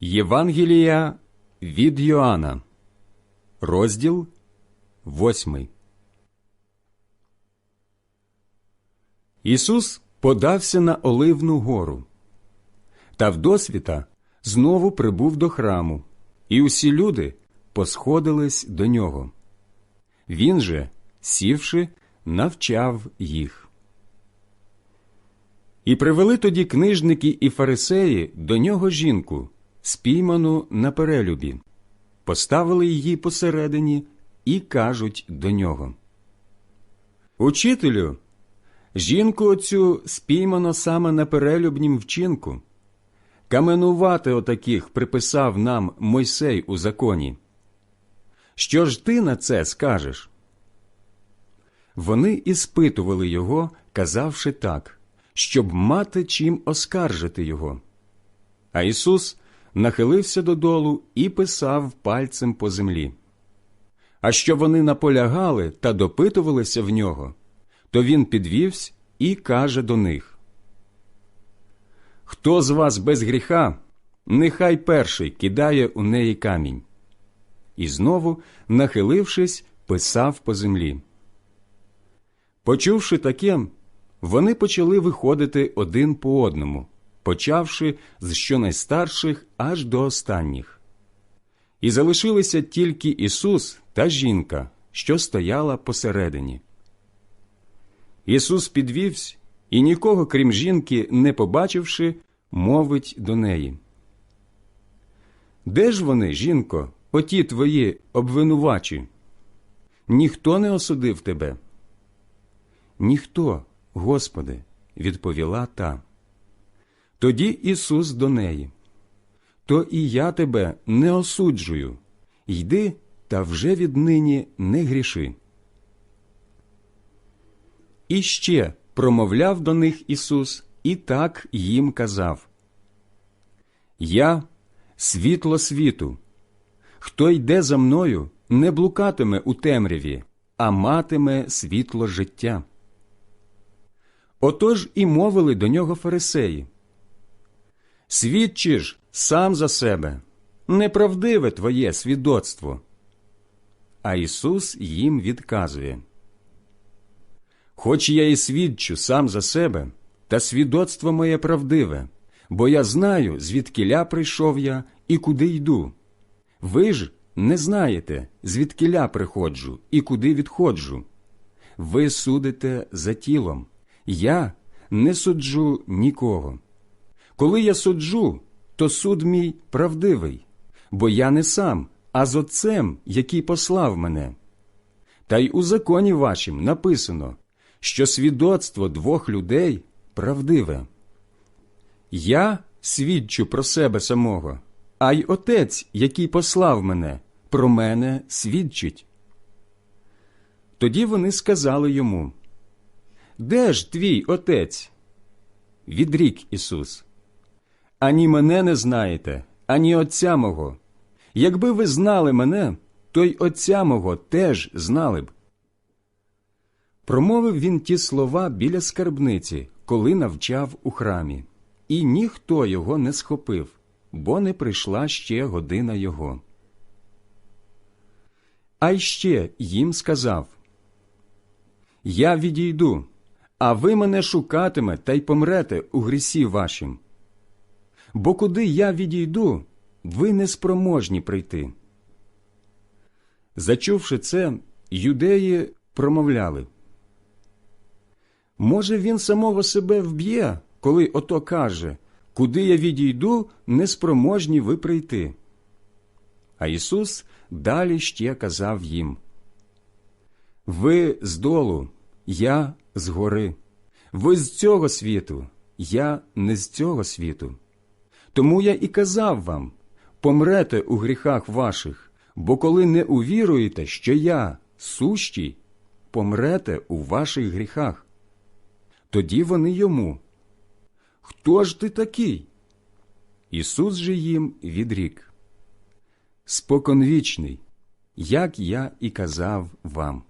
Євангелія від Йоанна, розділ восьмий. Ісус подався на Оливну гору, та вдосвіта знову прибув до храму, і усі люди посходились до нього. Він же, сівши, навчав їх. І привели тоді книжники і фарисеї до нього жінку, спійману на перелюбі, поставили її посередині і кажуть до нього. Учителю, жінку оцю спіймано саме на перелюбнім вчинку. Каменувати отаких приписав нам Мойсей у законі. Що ж ти на це скажеш? Вони іспитували його, казавши так, щоб мати чим оскаржити його. А Ісус нахилився додолу і писав пальцем по землі. А що вони наполягали та допитувалися в нього, то він підвівся і каже до них Хто з вас без гріха, нехай перший кидає у неї камінь. І знову, нахилившись, писав по землі. Почувши таке, вони почали виходити один по одному, почавши з щонайстарших аж до останніх. І залишилися тільки Ісус та жінка, що стояла посередині. Ісус підвівся і нікого, крім жінки, не побачивши, мовить до неї. Де ж вони, жінко, оті твої обвинувачі? Ніхто не осудив тебе. Ніхто, Господи, відповіла та. Тоді Ісус до неї. То і я тебе не осуджую. Йди та вже віднині не гріши. І ще промовляв до них Ісус і так їм казав Я світло світу. Хто йде за мною, не блукатиме у темряві, а матиме світло життя. Отож і мовили до нього фарисеї. Свідчиш сам за себе, неправдиве твоє свідоцтво. А Ісус їм відказує Хоч я і свідчу сам за себе, та свідоцтво моє правдиве, бо я знаю, звідкиля прийшов я і куди йду. Ви ж не знаєте, звідкиля приходжу і куди відходжу. Ви судите за тілом, я не суджу нікого. Коли я суджу, то суд мій правдивий, бо я не сам, а з Отцем, який послав мене. Та й у законі вашім написано, що свідоцтво двох людей правдиве. Я свідчу про себе самого, а й Отець, який послав мене, про мене свідчить. Тоді вони сказали йому Де ж твій отець? Відрік Ісус. Ані мене не знаєте, ані Отця мого. Якби ви знали мене, то й Отця мого теж знали б. Промовив він ті слова біля скарбниці, коли навчав у храмі, і ніхто його не схопив, бо не прийшла ще година його. А й ще їм сказав Я відійду, а ви мене шукатиме та й помрете у грісі вашім. Бо куди я відійду, ви неспроможні прийти. Зачувши це, юдеї промовляли. Може, він самого себе вб'є, коли ото каже Куди я відійду, неспроможні ви прийти. А Ісус далі ще казав їм Ви з долу, я з гори, ви з цього світу, я не з цього світу. Тому я і казав вам помрете у гріхах ваших, бо коли не увіруєте, що я сущий, помрете у ваших гріхах. Тоді вони йому. Хто ж ти такий? Ісус же їм відрік. Споконвічний, як я і казав вам.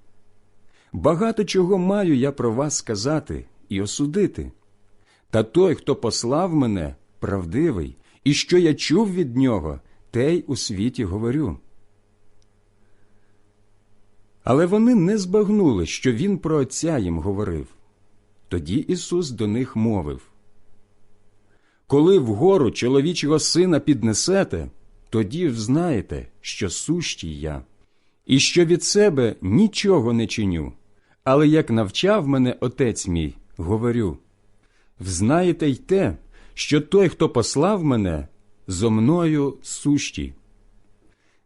Багато чого маю я про вас сказати і осудити. Та той, хто послав мене, правдивий, і що я чув від нього, те й у світі говорю. Але вони не збагнули, що він про Отця їм говорив. Тоді Ісус до них мовив Коли вгору чоловічого сина піднесете, тоді взнаєте, що сущий я, і що від себе нічого не чиню, але як навчав мене Отець мій, говорю взнаєте й те, що той, хто послав мене, зо мною сущий.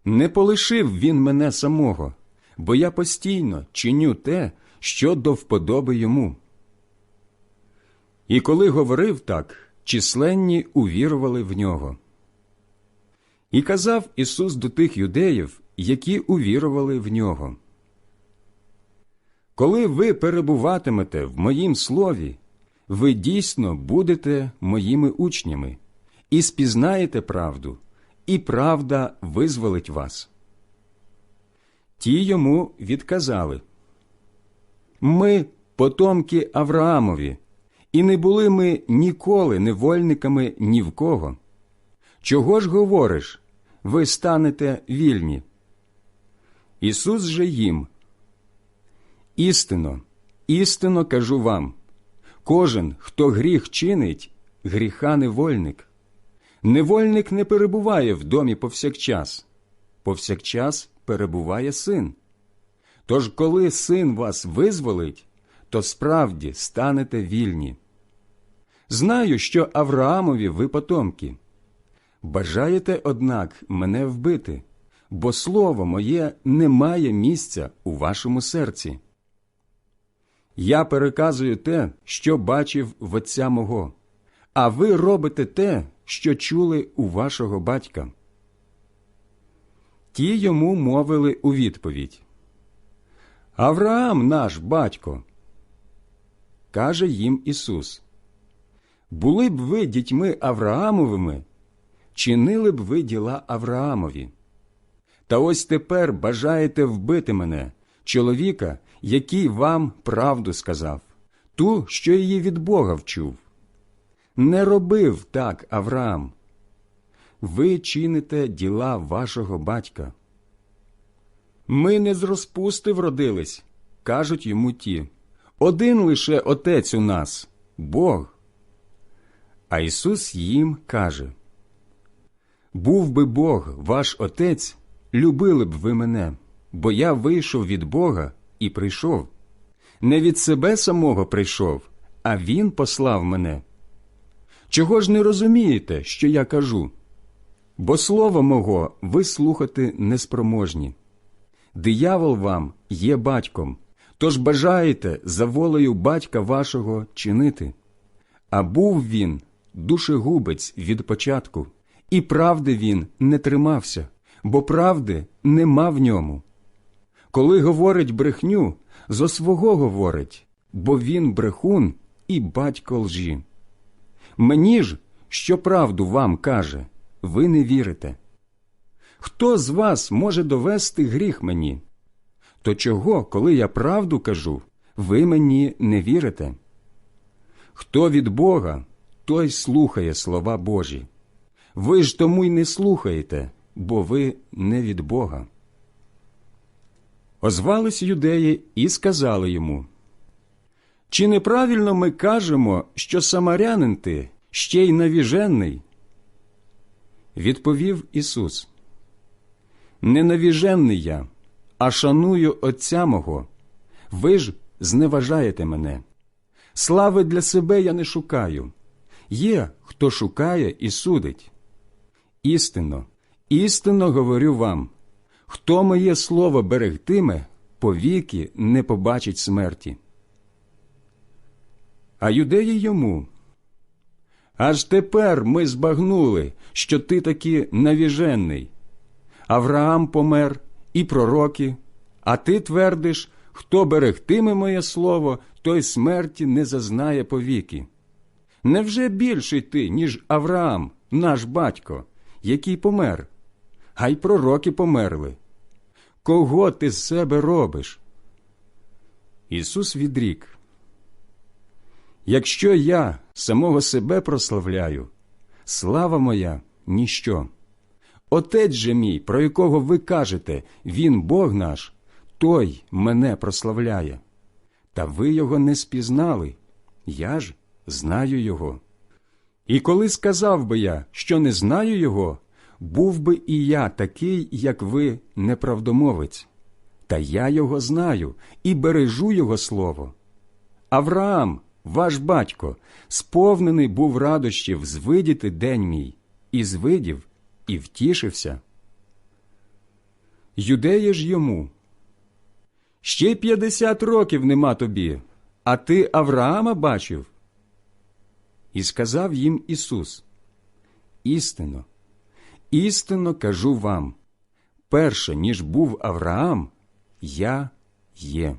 Не полишив він мене самого, бо я постійно чиню те, що до вподоби йому. І коли говорив так, численні увірували в нього. І казав Ісус до тих юдеїв, які увірували в нього. Коли ви перебуватимете в моїм слові, ви дійсно будете моїми учнями і спізнаєте правду, і правда визволить вас. Ті йому відказали Ми потомки Авраамові, і не були ми ніколи невольниками ні в кого. Чого ж говориш, ви станете вільні? Ісус же їм. Істинно, істинно кажу вам кожен, хто гріх чинить, гріха невольник. Невольник не перебуває в домі повсякчас, повсякчас перебуває син. Тож, коли син вас визволить, то справді станете вільні. Знаю, що Авраамові ви потомки. Бажаєте, однак, мене вбити, бо слово моє не має місця у вашому серці. Я переказую те, що бачив в отця мого, а ви робите те, що чули у вашого батька. Ті йому мовили у відповідь Авраам наш батько. Каже їм Ісус Були б ви дітьми Авраамовими, чинили б ви діла Авраамові. Та ось тепер бажаєте вбити мене, чоловіка, який вам правду сказав, ту, що її від Бога вчув. Не робив так Авраам. Ви чините діла вашого батька. Ми не з розпусти вродились, кажуть йому ті. Один лише отець у нас Бог. А Ісус їм каже Був би Бог ваш отець, любили б ви мене, бо я вийшов від Бога і прийшов. Не від себе самого прийшов, а Він послав мене. Чого ж не розумієте, що я кажу? Бо слово мого ви слухати неспроможні. Диявол вам є батьком, тож бажаєте за волею батька вашого чинити. А був він душегубець від початку, і правди він не тримався, бо правди нема в ньому. Коли говорить брехню, зо свого говорить, бо він брехун і батько лжі. Мені ж, що правду вам каже, ви не вірите. Хто з вас може довести гріх мені? То чого, коли я правду кажу, ви мені не вірите? Хто від Бога, той слухає слова Божі. Ви ж тому й не слухаєте, бо ви не від Бога. Озвались юдеї і сказали йому Чи неправильно ми кажемо, що самарянин ти ще й навіжений? Відповів Ісус Не навіжений я, а шаную Отця мого. Ви ж зневажаєте мене. Слави для себе я не шукаю. Є, хто шукає і судить. Істинно, істинно говорю вам. Хто моє слово берегтиме, повіки не побачить смерті. А юдеї йому. Аж тепер ми збагнули, що ти таки навіжений. Авраам помер і пророки, а ти твердиш, хто берегтиме моє слово, той смерті не зазнає повіки. Невже більший ти, ніж Авраам, наш батько, який помер? А й пророки померли. Кого ти з себе робиш? Ісус відрік. Якщо я самого себе прославляю, слава моя ніщо. Отець же мій, про якого ви кажете, він Бог наш, той мене прославляє. Та ви його не спізнали, я ж знаю його. І коли сказав би я, що не знаю його, був би і я такий, як ви, неправдомовець. Та я його знаю і бережу його слово. Авраам, ваш батько, сповнений був радощів звидіти день мій, і звидів, і втішився. Юдеї ж йому. Ще п'ятдесят років нема тобі, а ти Авраама бачив. І сказав їм Ісус: Істинно, істинно кажу вам, перше, ніж був Авраам, я є.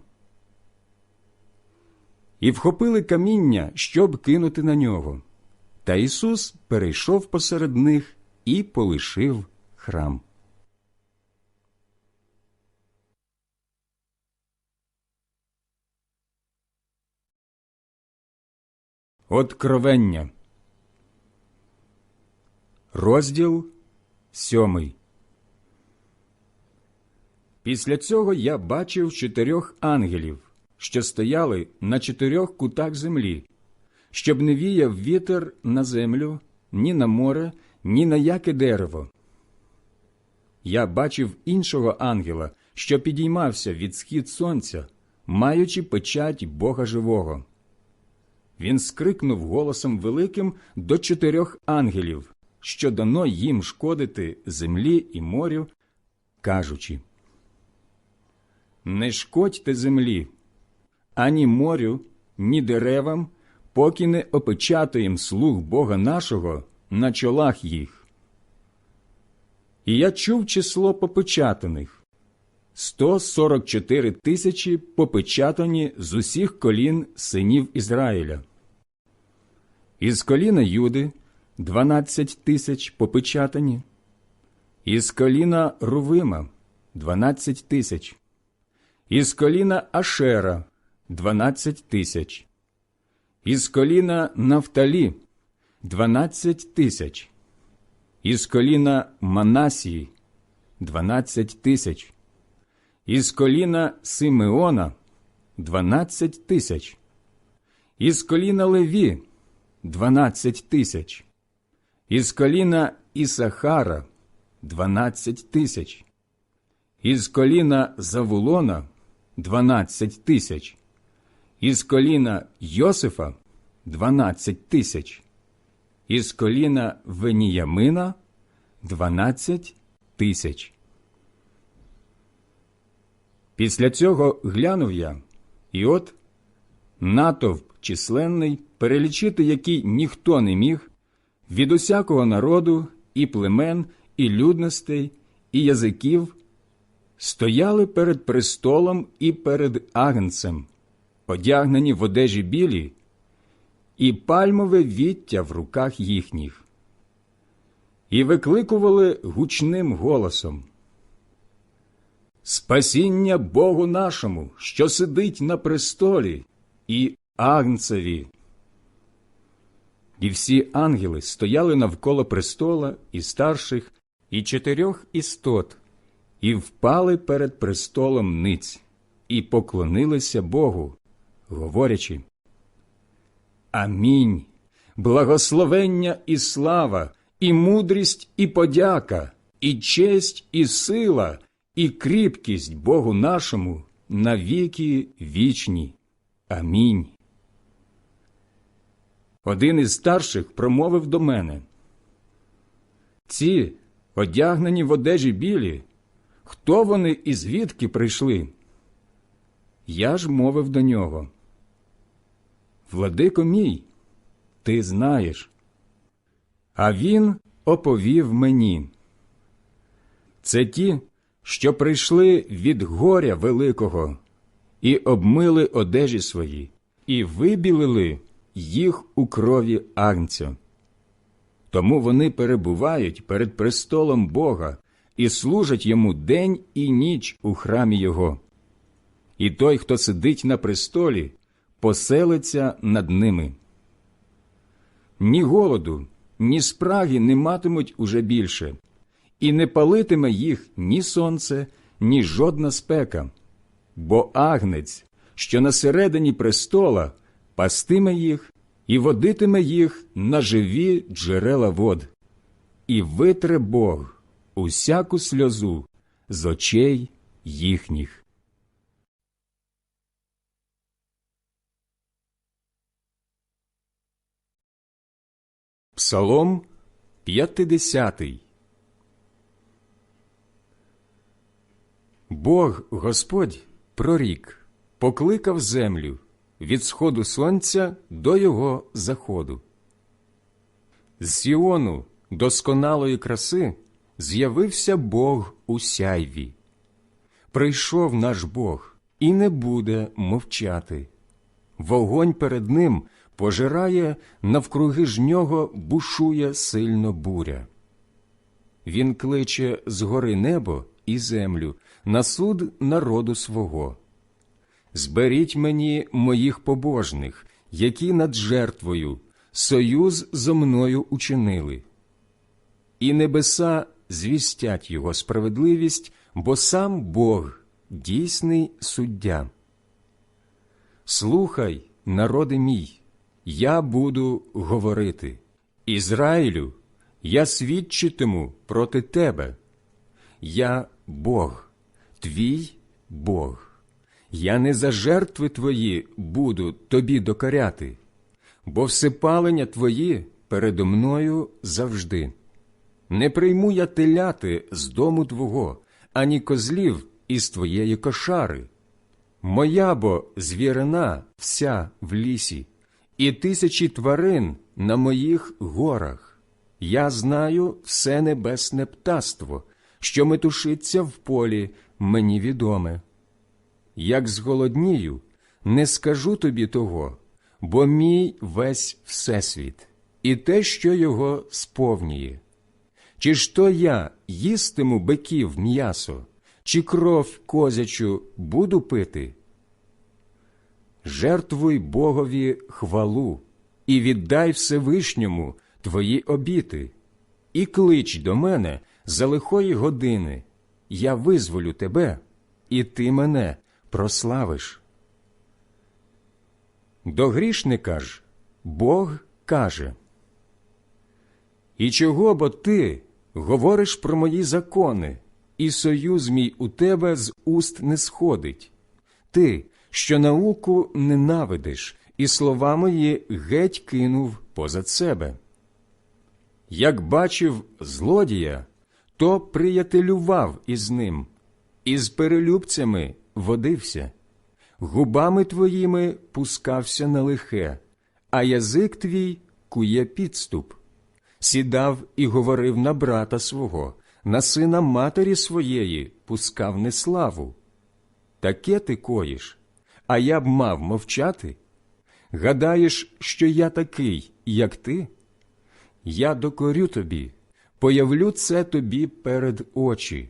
І вхопили каміння, щоб кинути на нього. Та Ісус перейшов посеред них і полишив храм. Откровення. Розділ сьомий. Після цього я бачив чотирьох ангелів, що стояли на чотирьох кутах землі, щоб не віяв вітер на землю, ні на море, ні на яке дерево. Я бачив іншого ангела, що підіймався від схід сонця, маючи печать Бога живого. Він скрикнув голосом великим до чотирьох ангелів, що дано їм шкодити землі і морю, кажучи Не шкодьте землі, ані морю, ні деревам, поки не опечатаєм слуг Бога нашого на чолах їх. І я чув число попечатаних 144 тисячі попечатані з усіх колін синів Ізраїля. Із коліна Юди 12 тисяч попечатані, із коліна Рувима 12 тисяч, із коліна Ашера 12 тисяч, із коліна Нафталі 12 тисяч, із коліна Манасії 12 тисяч, із коліна Симеона 12 тисяч, із коліна Леві 12 тисяч, із коліна Ісахара 12 тисяч, із коліна Завулона 12 тисяч, із коліна Йосифа 12 тисяч, із коліна Веніямина 12 тисяч. Після цього глянув я, і от натовп численний, перелічити який ніхто не міг, від усякого народу, і племен, і людностей, і язиків, стояли перед престолом і перед агнцем, одягнені в одежі білі, і пальмове віття в руках їхніх, і викликували гучним голосом. Спасіння Богу нашому, що сидить на престолі, і Агнцеві. І всі ангели стояли навколо престола і старших, і чотирьох істот, і впали перед престолом ниць, і поклонилися Богу, говорячи Амінь. Благословення і слава, і мудрість, і подяка, і честь, і сила, і кріпкість Богу нашому на віки вічні. Амінь. Один із старших промовив до мене. Ці, одягнені в одежі білі, хто вони і звідки прийшли? Я ж мовив до нього. Владико мій, ти знаєш. А він оповів мені. Це ті, що прийшли від горя великого, і обмили одежі свої, і вибілили їх у крові агнця. Тому вони перебувають перед престолом Бога і служать йому день і ніч у храмі Його. І той, хто сидить на престолі, поселиться над ними. Ні голоду, ні спраги не матимуть уже більше, і не палитиме їх ні сонце, ні жодна спека, бо агнець, що на середині престола, пастиме їх і водитиме їх на живі джерела вод, і витре Бог усяку сльозу з очей їхніх. Псалом 50 Бог Господь прорік, покликав землю від сходу сонця до його заходу. З Сіону досконалої краси з'явився Бог у сяйві. Прийшов наш Бог і не буде мовчати. Вогонь перед ним пожирає, навкруги ж нього бушує сильно буря. Він кличе згори небо і землю на суд народу свого. Зберіть мені моїх побожних, які над жертвою союз зо мною учинили. І небеса звістять його справедливість, бо сам Бог дійсний суддя. Слухай, народи мій, я буду говорити. Ізраїлю, я свідчитиму проти тебе. Я Бог, твій Бог. Я не за жертви твої буду тобі докоряти, бо всепалення твої передо мною завжди. Не прийму я теляти з дому твого, ані козлів із твоєї кошари. Моя бо звірина вся в лісі, і тисячі тварин на моїх горах. Я знаю все небесне птаство, що метушиться в полі, мені відоме. Як зголоднію, не скажу тобі того, бо мій весь всесвіт, і те, що його сповнює. Чи ж то я їстиму биків м'ясо, чи кров козячу буду пити? Жертвуй Богові хвалу і віддай Всевишньому твої обіти, і клич до мене за лихої години, я визволю тебе, і ти мене прославиш. До грішника ж Бог каже, І чого бо ти говориш про мої закони, і союз мій у тебе з уст не сходить, ти, що науку ненавидиш, і слова мої геть кинув позад себе. Як бачив злодія, то приятелював із ним, і з перелюбцями водився, губами твоїми пускався на лихе, а язик твій кує підступ. Сідав і говорив на брата свого, на сина матері своєї пускав неславу. Таке ти коїш, а я б мав мовчати? Гадаєш, що я такий, як ти? Я докорю тобі, появлю це тобі перед очі.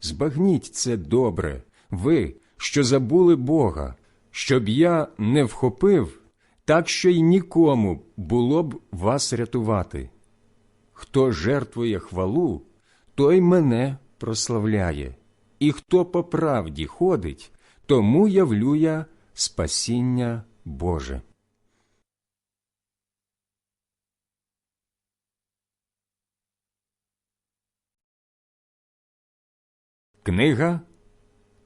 Збагніть це добре, ви, що забули Бога, щоб я не вхопив, так що й нікому було б вас рятувати. Хто жертвує хвалу, той мене прославляє, і хто по правді ходить, тому явлю я спасіння Боже. Книга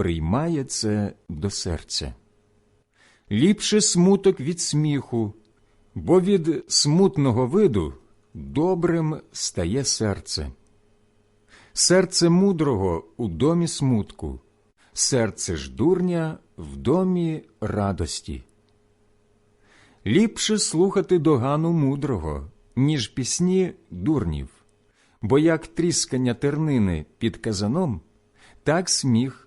приймає це до серця. Ліпше смуток від сміху, бо від смутного виду добрим стає серце. Серце мудрого у домі смутку, серце ж дурня в домі радості. Ліпше слухати догану мудрого, ніж пісні дурнів, бо як тріскання тернини під казаном, так сміх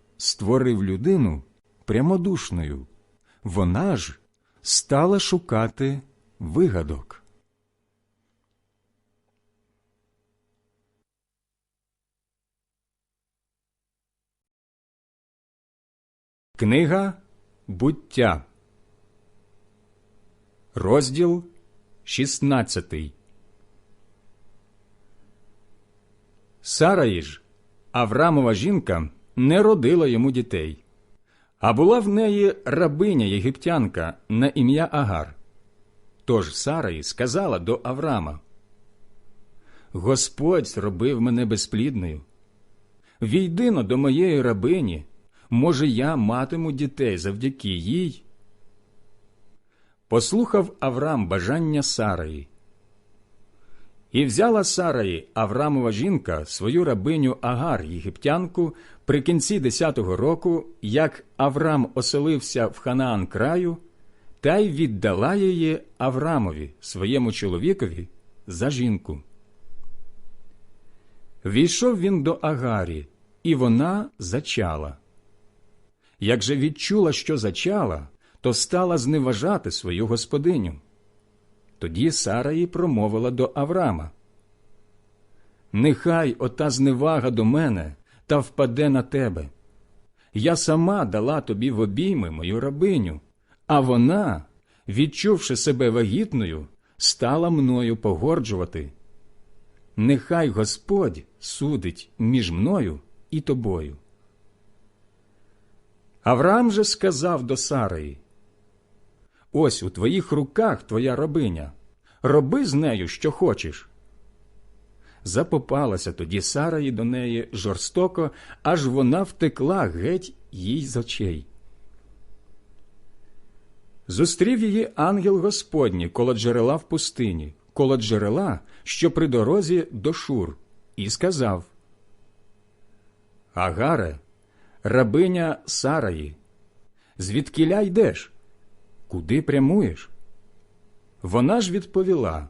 створив людину прямодушною, вона ж стала шукати вигадок. Книга буття, розділ 16 Сараї ж, Аврамова жінка, не родила йому дітей, а була в неї рабиня єгиптянка на ім'я Агар. Тож Сараї сказала до Авраама: Господь зробив мене безплідною. Війдино до моєї рабині, може, я матиму дітей завдяки їй. Послухав Авраам бажання Сараї. І взяла Сараї Аврамова жінка свою рабиню Агар єгиптянку при кінці десятого року, як Аврам оселився в Ханаан краю, та й віддала її Аврамові, своєму чоловікові, за жінку. Війшов він до Агарі, і вона зачала. Як же відчула, що зачала, то стала зневажати свою господиню. Тоді Сара їй промовила до Аврама. Нехай ота зневага до мене та впаде на тебе. Я сама дала тобі в обійми мою рабиню, а вона, відчувши себе вагітною, стала мною погорджувати. Нехай Господь судить між мною і тобою. Авраам же сказав до Сараї, Ось у твоїх руках твоя рабиня, роби з нею, що хочеш. Запопалася тоді Сараї до неї жорстоко, аж вона втекла геть їй з очей. Зустрів її ангел Господній коло джерела в пустині, коло джерела, що при дорозі до Шур, і сказав Агаре, рабиня Сараї, звідкіля йдеш? Куди прямуєш? Вона ж відповіла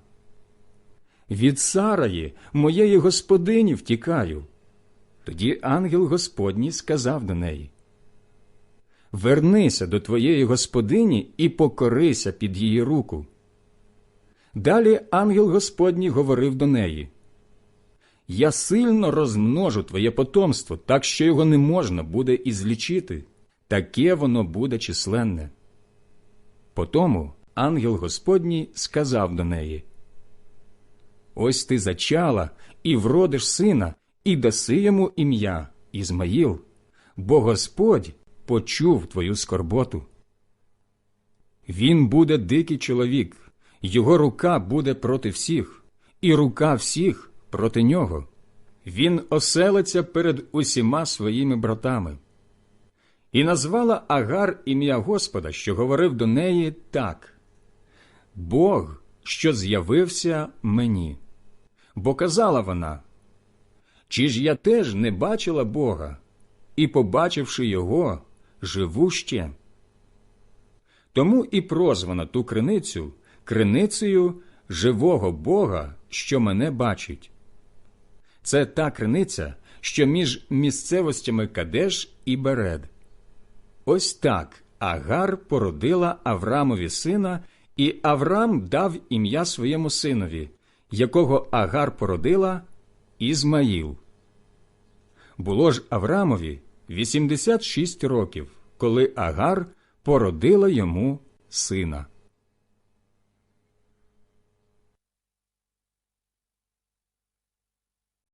Від Сараї, моєї господині, втікаю. Тоді ангел Господній сказав до неї Вернися до твоєї господині і покорися під її руку. Далі ангел Господній говорив до неї Я сильно розмножу твоє потомство, так що його не можна буде і злічити, таке воно буде численне. Потому ангел Господній сказав до неї Ось ти зачала і вродиш сина, і даси йому ім'я Ізмаїл, бо Господь почув твою скорботу. Він буде дикий чоловік, його рука буде проти всіх, і рука всіх проти нього. Він оселиться перед усіма своїми братами. І назвала Агар ім'я Господа, що говорив до неї так Бог, що з'явився мені. Бо казала вона, Чи ж я теж не бачила Бога, і, побачивши його, живу ще. Тому і прозвана ту криницю криницею живого Бога, що мене бачить. Це та криниця, що між місцевостями Кадеш і Беред. Ось так Агар породила Аврамові сина, і Аврам дав ім'я своєму синові, якого Агар породила Ізмаїл. Було ж Аврамові 86 років, коли Агар породила йому сина.